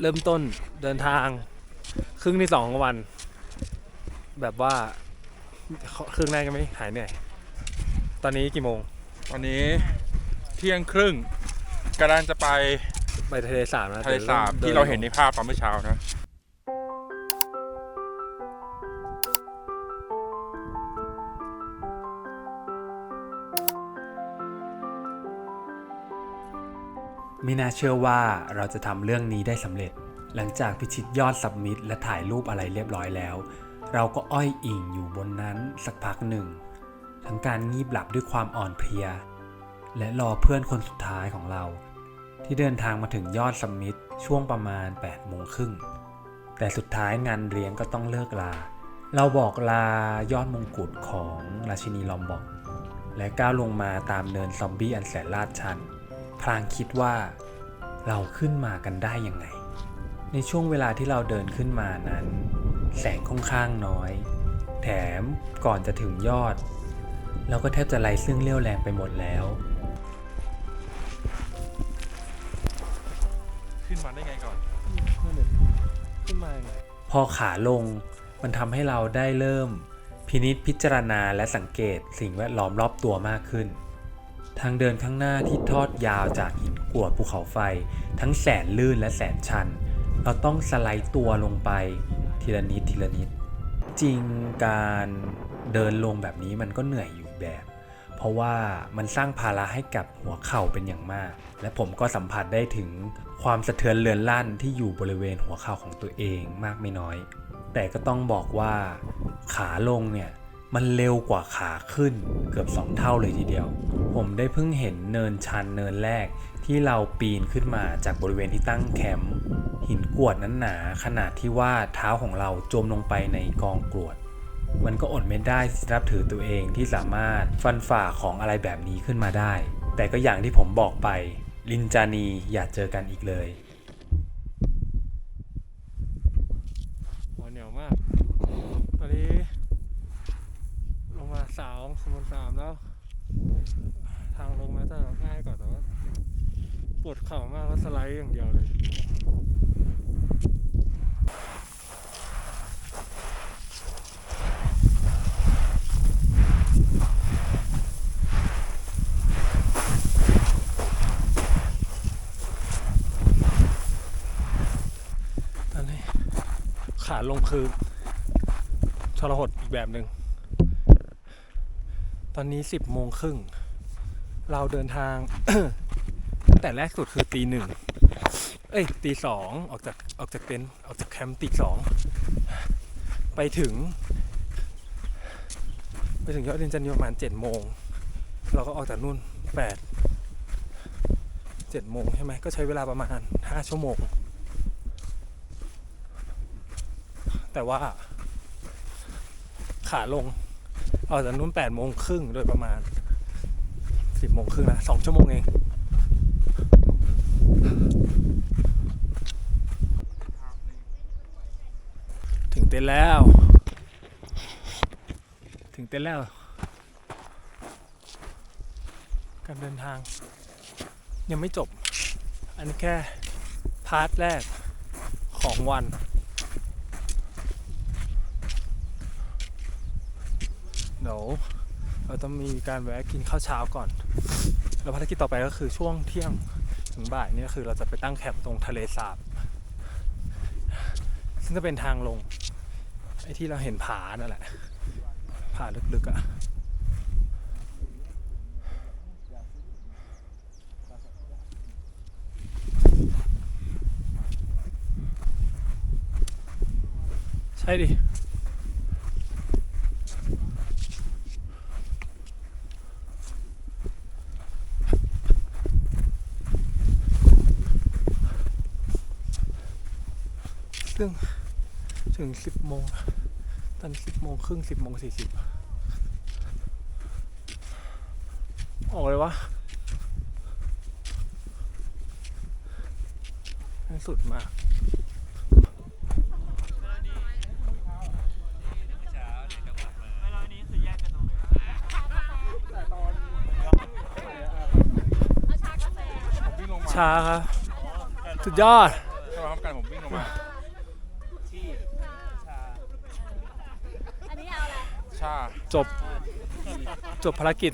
เริ่มต้นเดินทาง ครึ่งที่สองของวัน แบบว่าครึ่งแรกก็ไม่หายเหนื่อย ตอนนี้กี่โมงวันนี้เที่ยงครึ่งกำลังจะไปไปทะเลสาบนะทะเลสาบแต่ที่เราเห็นในภาพตอนเมื่อเช้านะ ไม่น่าเชื่อว่าเราจะทำเรื่องนี้ได้สำเร็จ หลังจากพิชิตยอดสับมิดและถ่ายรูปอะไรเรียบร้อยแล้ว เราก็อ้อยอิงอยู่บนนั้นสักพักหนึ่ง ทั้งการงีบหลับด้วยความอ่อนเพลีย และรอเพื่อนคนสุดท้ายของเรา ที่เดินทางมาถึงยอดสัมมิดช่วงประมาณ8โมงครึ่งแต่สุดท้ายงานเลี้ยงก็ต้องเลิกลา เราบอกลายอดมงกุฎของราชินีลอมบอก และก้าวลงมาตามเนินซอมบี้อันแสนลาดชัน พลางคิดว่าเราขึ้นมากันได้ยังไง ในช่วงเวลาที่เราเดินขึ้นมานั้น แสงค่อนข้างน้อย แถมก่อนจะถึงยอด เราก็แทบจะไร้ซึ่งเรี่ยวแรงไปหมดแล้ว ขึ้นมาได้ไงก่อนนั่นดิขึ้นมายังไงพอขาลงมันทำให้เราได้เริ่ม พินิษพิจารณาและสังเกตสิ่งแวดล้อมรอบตัวมากขึ้น ทางเดินข้างหน้าที่ทอดยาวจากหินกวดภูเขาไฟ ทั้งแสนลื่นและแสนชัน เราต้องสไลด์ตัวลงไป ทีละนิดทีละนิด จริงการเดินลงแบบนี้มันก็เหนื่อยอยู่แบบ เพราะว่ามันสร้างภาระให้กับหัวเข่าเป็นอย่างมาก และผมก็สัมผัสได้ถึงความสะเทือนเรือนลั่นที่อยู่บริเวณหัวเข่าของตัวเองมากไม่น้อย แต่ก็ต้องบอกว่าขาลงเนี่ย มันเร็วกว่าขาขึ้นเกือบ 2 เท่าเลยทีเดียว ผมได้เพิ่งเห็นเนินชันเนินแรกที่เราปีนขึ้นมาจากบริเวณที่ตั้งแคมป์หินกรวดนั้นหนาขนาดที่ว่าเท้าของเราจมลงไปในกองกรวด มันก็อดไม่ได้ที่จะนับถือตัวเองที่สามารถฟันฝ่าของอะไรแบบนี้ขึ้นมาได้ แต่ก็อย่างที่ผมบอกไป ลินจานีอย่าเจอกันอีกเลย หัวเหนียวมาก ตอนนี้ ลงมา สาวสมุนสามแล้ว ทางลงมาจะง่ายกว่าแต่ว่าปวดเข่ามากแล้วสไลด์อย่างเดียวเลยตอนนี้ขาลงคือทรหดอีกแบบหนึ่ง อนนี้สิบโมงครึ่ง เราเดินทาง ตั้งแต่แรกสุดคือตีหนึ่งเอ้ยตีสองออกจากออกจากเต็นท์ออกจากแคมป์ตีสองไปถึง ไปถึงยอดดินจันทร์ประมาณเจ็ดโมง เราก็ออกจากนู่นแปดเจ็ดโมงใช่ไหมก็ใช้เวลาประมาณห้าชั่วโมง แต่ว่าขาลง ออกจากนู้นแปดโมงครึ่งโดยประมาณสิบโมงครึ่งนะสองชั่วโมงเอง ถึงเต็นแล้ว ถึงเต็นแล้ว การเดินทาง ยังไม่จบ อันนี้แค่พาร์ทแรกของวัน เดี๋ยวเราต้องมีการแวะกินข้าวเช้าก่อน แล้วภารกิจต่อไปก็คือช่วงเที่ยงถึงบ่ายนี่คือเราจะไปตั้งแคมป์ตรงทะเลสาบ ซึ่งจะเป็นทางลง ไอ้ที่เราเห็นผานั่นแหละ ผาลึกๆอะ่ะใช่ดิ ซึ่งถึงสิบ โมง ตอนสิบโมงครึ่งสิบโมงสี่สิบออกเลยวะให้สุดมากวิ่งลงมาชาครับสุดยอดใช่ไหมพร้อมกันผมวิ่งลงมา อันนี้เอาอะไร ชา จบจบภารกิจ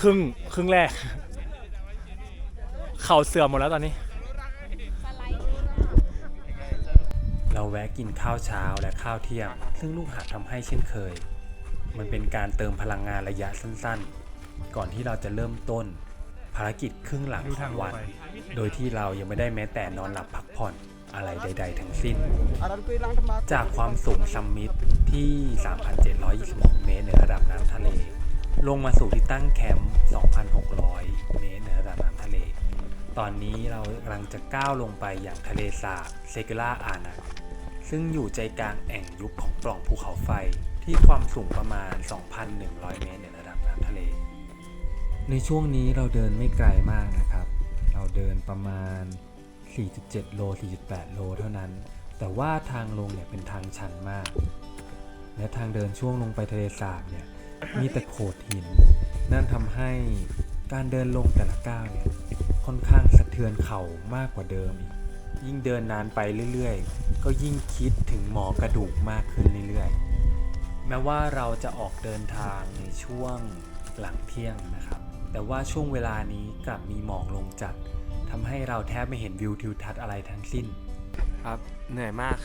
ครึ่งครึ่งแรก เข่าเสื่อมหมดแล้วตอนนี้สไลด์เราแวะกินข้าวเช้าและข้าวเที่ยง ซึ่งลูกหาบทำให้เช่นเคย มันเป็นการเติมพลังงานระยะสั้นๆ ก่อนที่เราจะเริ่มต้น ภารกิจครึ่งหลังของวัน โดยที่เรายังไม่ได้แม้แต่นอนหลับพักผ่อน อะไรใด ๆ ทั้งสิ้น จากความสูงซัมมิตที่ 3,726 เมตรในระดับน้ำทะเล ลงมาสู่ที่ตั้งแคมป์ 2,600 เมตรในระดับน้ำทะเล ตอนนี้เรากำลังจะก้าวลงไปอย่างทะเลสาบเซกล่าอานะซึ่งอยู่ใจกลางแอ่งยุบของปล่องภูเขาไฟที่ความสูงประมาณ 2,100 เมตรในระดับน้ำทะเล ในช่วงนี้เราเดินไม่ไกลมากนะครับ เราเดินประมาณ 4.7 โล 4.8 โลเท่านั้น แต่ว่าทางลงเนี่ยเป็นทางชันมาก และทางเดินช่วงลงไปทะเลสาบเนี่ยมีแต่โขดหิน นั่นทำให้การเดินลงแต่ละก้าวเนี่ยค่อนข้างสะเทือนเข่ามากกว่าเดิมอีกยิ่งเดินนานไปเรื่อยๆ ก็ยิ่งคิดถึงหมอกระดูกมากขึ้นเรื่อยๆ แม้ว่าเราจะออกเดินทางในช่วงหลังเที่ยงนะครับ แต่ว่าช่วงเวลานี้กลับมีหมอกลงจัด ทำให้เราแทบไม่เห็นวิวทิวทัศน์อะไรทั้งสิ้น ครับ เหนื่อยมาก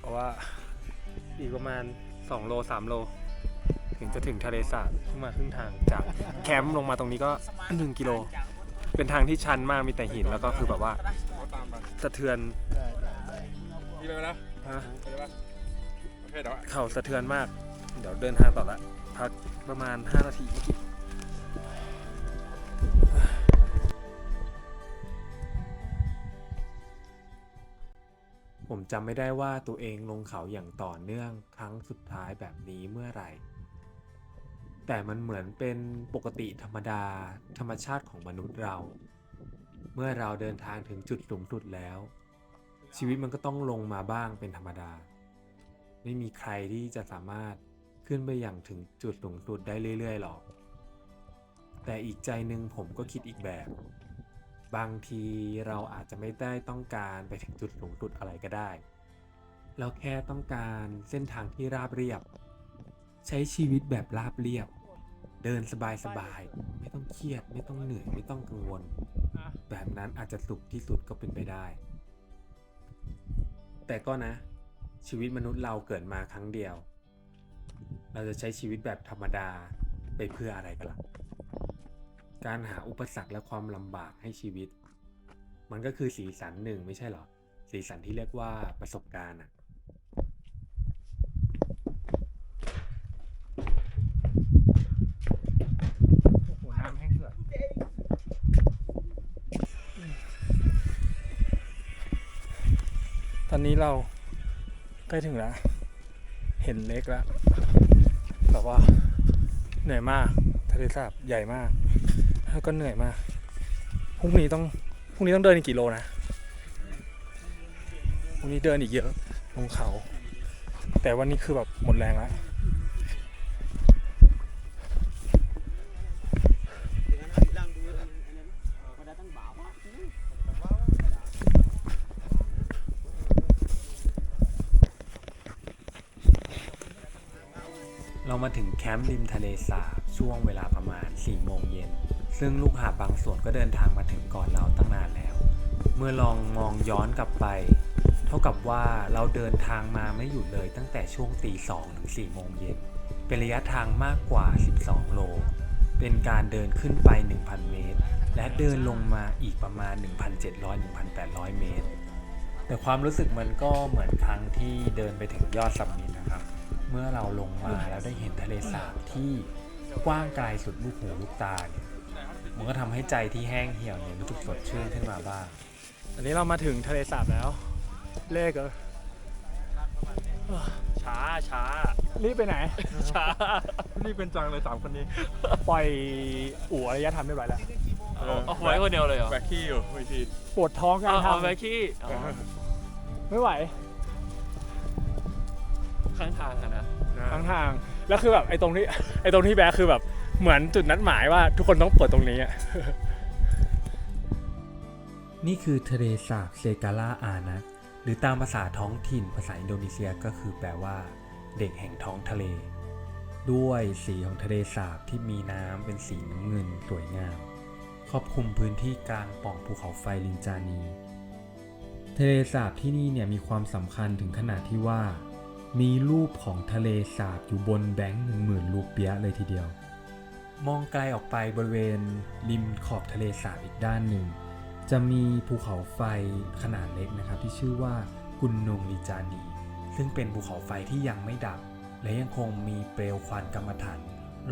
เพราะว่าอีกประมาณ 2 โล 3 โล ถึงจะถึงทะเลสาบขึ้นมาครึ่งทางจากแคมป์ลงมาตรงนี้ก็ 1 กิโล เป็นทางที่ชันมากมีแต่หินแล้วก็คือแบบว่าเขาตามมาสะเทือนพี่ไปแล้วฮะไปเลยปะโอเคเดี๋ยวเข่าสะเทือนมาก เดี๋ยวเดินทางต่อละ พักประมาณ 5 นาทีเมื่อกี้ ผมจำไม่ได้ว่าตัวเองลงเขาอย่างต่อเนื่องครั้งสุดท้ายแบบนี้เมื่อไหร่ แต่มันเหมือนเป็นปกติธรรมดาธรรมชาติของมนุษย์เรา เมื่อเราเดินทางถึงจุดสูงสุดแล้ว ชีวิตมันก็ต้องลงมาบ้างเป็นธรรมดา ไม่มีใครที่จะสามารถขึ้นไปอย่างถึงจุดสูงสุดได้เรื่อยๆหรอก แต่อีกใจหนึ่งผมก็คิดอีกแบบ บางทีเราอาจจะไม่ได้ต้องการไปถึงจุดสูงสุดอะไรก็ได้ เราแค่ต้องการเส้นทางที่ราบเรียบ ใช้ชีวิตแบบราบเรียบ เดินสบายๆไม่ต้องเครียด ไม่ต้องเหนื่อย ไม่ต้องกังวล แบบนั้นอาจจะสุขที่สุดก็เป็นไปได้ แต่ก็นะ ชีวิตมนุษย์เราเกิดมาครั้งเดียว เราจะใช้ชีวิตแบบธรรมดาไปเพื่ออะไรกันล่ะ การหาอุปสรรคและความลำบากให้ชีวิต มันก็คือสีสันหนึ่งไม่ใช่เหรอ สีสันที่เรียกว่าประสบการณ์อะโอ้โหน้ำแห้งเหือดตอนนี้เราใกล้ถึงแล้ว เห็นเล็กแล้วแบบว่าเหนื่อยมากทะเลสาบใหญ่มาก แล้วก็เหนื่อยมากพรุ่งนี้ต้องพรุ่งนี้ต้องเดินอีกกี่โลนะพรุ่งนี้เดินอีกเยอะลงเขา แต่วันนี้คือแบบหมดแรงแล้วเรามาถึงแคมป์ริมทะเลสาบช่วงเวลาประมาณ4โมงเย็น ซึ่งลูกหาบบางส่วนก็เดินทางมาถึงก่อนเราตั้งนานแล้ว เมื่อลองมองย้อนกลับไป เท่ากับว่าเราเดินทางมาไม่หยุดเลยตั้งแต่ช่วงตีสองถึง4โมงเย็น เป็นระยะทางมากกว่า 12 โล เป็นการเดินขึ้นไป 1,000 เมตร และเดินลงมาอีกประมาณ 1,700-1,800 เมตร แต่ความรู้สึกมันก็เหมือนครั้งที่เดินไปถึงยอดสัมมิตนะครับ เมื่อเราลงมาแล้วได้เห็นทะเลสาบที่กว้างไกลสุดลูกหูลูกตาเนี่ย มันก็ทำให้ใจที่แห้งเหี่ยวเนี่ยรู้สึกสดชื่นขึ้นมาบ้าง อันนี้เรามาถึงทะเลสาบแล้ว เลขเหรอช้าช้ารีบไปไหน ช้านี่เป็นจังเลยสามคนนี้ ปล่อยอู่อารยธรรมไม่ไหวแล้วเออเอาไว้คนเดียวเลยเหรอแบคขี้อยู่วิธีปวดท้องการเอาทเอาไปขี้อ๋อำไม่ไหว ข้างทางอะนะทั้งทางแล้วคือแบบไอ้ตรงที่ไอ้ตรงที่แบกคือแบบ เหมือนจุดนัดหมายว่าทุกคนต้องเปิดตรงนี้อะนี่คือทะเลสาบเซกาลาอานักหรือตามภาษาท้องถิ่นภาษาอินโดนีเซียก็คือแปลว่า เด็กแห่งท้องทะเล ด้วยสีของทะเลสาบที่มีน้ำเป็นสีน้ำเงินสวยงาม ครอบคลุมพื้นที่กลางป่องภูเขาไฟลินจานีทะเลสาบที่นี่เนี่ยมีความสำคัญถึงขนาดที่ว่า มีรูปของทะเลสาบอยู่บนแบงค์หนึ่งหมื่นลูกเปียเลยทีเดียว มองไกลออกไปบริเวณริมขอบทะเลสาบอีกด้านหนึ่ง จะมีภูเขาไฟขนาดเล็กนะครับ ที่ชื่อว่ากุนนงลิจานี ซึ่งเป็นภูเขาไฟที่ยังไม่ดับ และยังคงมีเปลวควันกรรมฐาน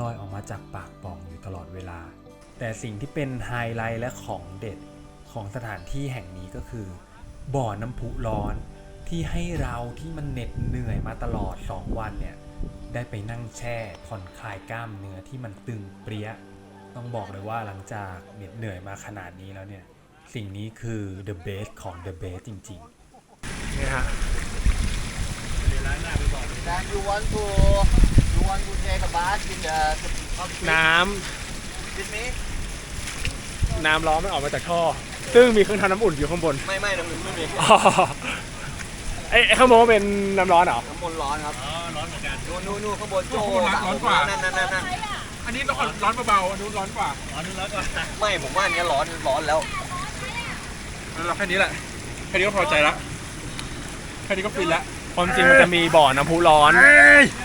ลอยออกมาจากปากปล่องอยู่ตลอดเวลา แต่สิ่งที่เป็นไฮไลท์และของเด็ดของสถานที่แห่งนี้ก็คือ บ่อน้ำพุร้อนที่ให้เราที่มันเหน็ดเหนื่อยมาตลอด 2 วันเนี่ย ได้ไปนั่งแช่ผ่อนคลายกล้ามเนื้อที่มันตึงเปรี้ย ต้องบอกเลยว่าหลังจากเหน็ดเหนื่อยมาขนาดนี้แล้วเนี่ย สิ่งนี้คือ the best ของ the best จริงๆนี่ฮะ Then you want to you want to take a bath in the hot spring น้ with me? ำน้ำร้อนมันออกมาจากท่อ ซึ่งมีเครื่องทำน้ำอุ่นอยู่ข้างบน ไม่ไม่น้ำมันไม่มี อ๋อ ไอ้ไอ้ข้างบนเป็นน้ำร้อนเหรอ น้ำมันร้อนครับอ๋อร้อนเหมือนกัน นู่นนู่นนู่นข้างบนโจข้างบนร้อนร้อนกว่า นั่นนั่นนั่นนั่นอันนี้ร้อนร้อนเบาๆอันนู้นร้อนกว่าร้อนนึงแล้วก็ไม่ผมว่าอันเนี้ยร้อนร้อนแล้วเราแค่นี้แหละแค่นี้ก็พอใจละแค่นี้ก็ฟินละ ความจริงมันจะมีบ่อน้ำพุร้อน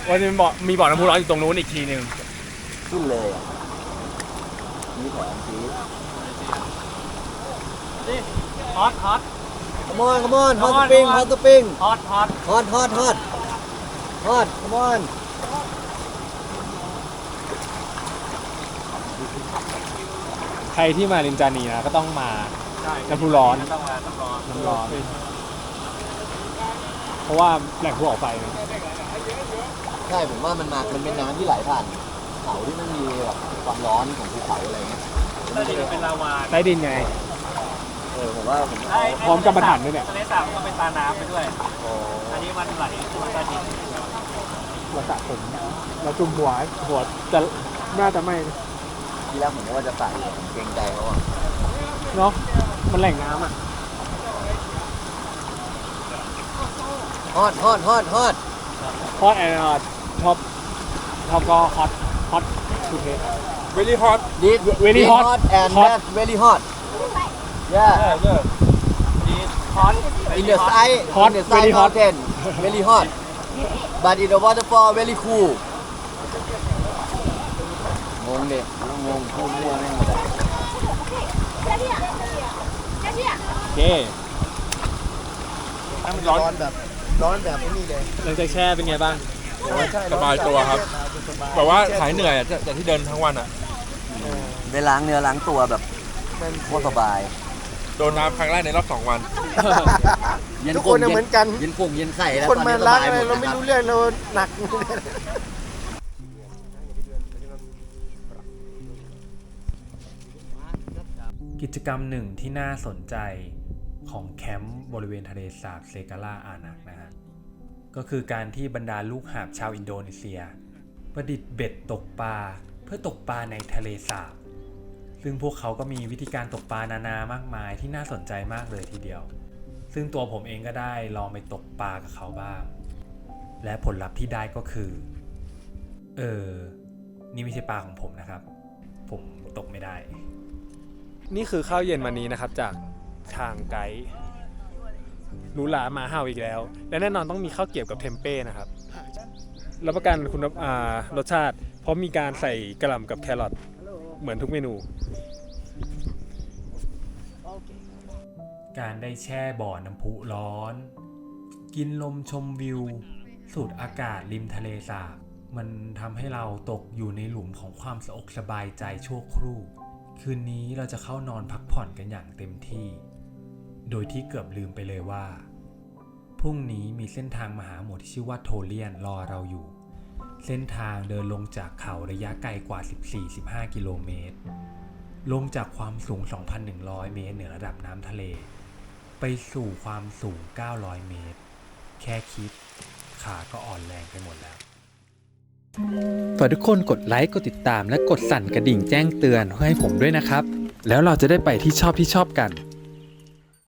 มันจะมีบ่อมีบ่อน้ำพุร้อนอยู่ตรงนู้นอีกทีหนึ่งขึ้นเลยอะนี่แถมชีสฮอตฮอต Come on come on hot Come on, spring come on. hot spring ฮอตฮอต hot hot hot hot come on ใครที่มาลินจานีนะก็ต้องมา ใช่น้ำพุร้อน ต้องมาต้องร้อนน้ำร้อน เพราะว่าแหล่งภูเขาไฟนะใช่ผมว่ามันมามันเป็นน้ำที่ไหลผ่านเขาที่มันมีแบบความร้อนของภูเขาอะไรเงี้ย แล้วนี่เป็นลาวา ใต้ดินไงเออผมว่าผมไอ้พร้อมกับประถันด้วยเนี่ย ทะเลสาบมันก็เป็นตาน้ำไปด้วย อันนี้มันไหลตัวใต้ดินเราสระผมเราจุ่มหัวหัวจะน่าจะไม่นะทีแรกผมก็ว่าจะใส่ผมเกรงใจเขาอะเนาะมันแหล่งน้ำอะฮอตฮอตฮอตฮอตฮอตแอนด์ท็อปท็อปก็ฮอตฮอตทูเทส very hot This Very this hot. and Hot. that's very hot. Yeah. ฮอต In the side, Hot, in the very side hot. mountain, very hot. But in the waterfall, very cool. งงเด็กงงพูดมั่วไม่หมดเลยโอเคร้อนแบบร้อนแบบนี้เลยหลังจากแช่เป็นไงบ้างสบายตัวครับ แบบว่าหายเหนื่อยอะจากจากที่เดินทั้งวันอะ ได้ล้างเนื้อล้างตัวแบบโคตรสบายโดนน้ำครั้งแรกในรอบสองวันเย็นทุกคนน่ะเหมือนกัน เย็นกงเย็นไข่แล้วคนตอนมานี้สล้างบายอะไรหมดเรานะไม่ครับรู้เรื่องเราหนัก กิจกรรมหนึ่งที่น่าสนใจของแคมป์บริเวณทะเลสาบเซกาลาอานักนะฮะก็คือการที่บรรดาลูกหาบชาวอินโดนีเซีย ประดิษฐ์เบ็ดตกปลาเพื่อตกปลาในทะเลสาบ ซึ่งพวกเขาก็มีวิธีการตกปลานานามากมายที่น่าสนใจมากเลยทีเดียว ซึ่งตัวผมเองก็ได้ลองไปตกปลากับเขาบ้าง และผลลัพธ์ที่ได้ก็คือ เออ นี่ไม่ใช่ปลาของผมนะครับ ผมตกไม่ได้ นี่คือข้าวเย็นวันนี้นะครับจากทางไกด์รูหรามาห้าวอีกแล้ว และแน่นอนต้องมีข้าวเกี๊ยวกับเทมเป้นะครับ รับประกันคุณภาพรสชาติ เพราะมีการใส่กระหล่ำกับแครอท เหมือนทุกเมนู การได้แช่บ่อน้ำพุร้อน กินลมชมวิว สูดอากาศริมทะเลสาบ มันทำให้เราตกอยู่ในหลุมของความสอกสบายใจชั่วครู่ คืนนี้เราจะเข้านอนพักผ่อนกันอย่างเต็มที่ โดยที่เกือบลืมไปเลยว่า พรุ่งนี้มีเส้นทางมหาหมดที่ชื่อว่าโทเลียนรอเราอยู่ เส้นทางเดินลงจากเขาระยะไกลกว่า 14-15 กิโลเมตร ลงจากความสูง 2,100 เมตรเหนือระดับน้ำทะเล ไปสู่ความสูง 900 เมตร แค่คิด ขาก็อ่อนแรงไปหมดแล้ว ฝากทุกคนกดไลค์ กดติดตามและกดสั่นกระดิ่งแจ้งเตือนเพื่อให้ผมด้วยนะครับ แล้วเราจะได้ไปที่ชอบที่ชอบกัน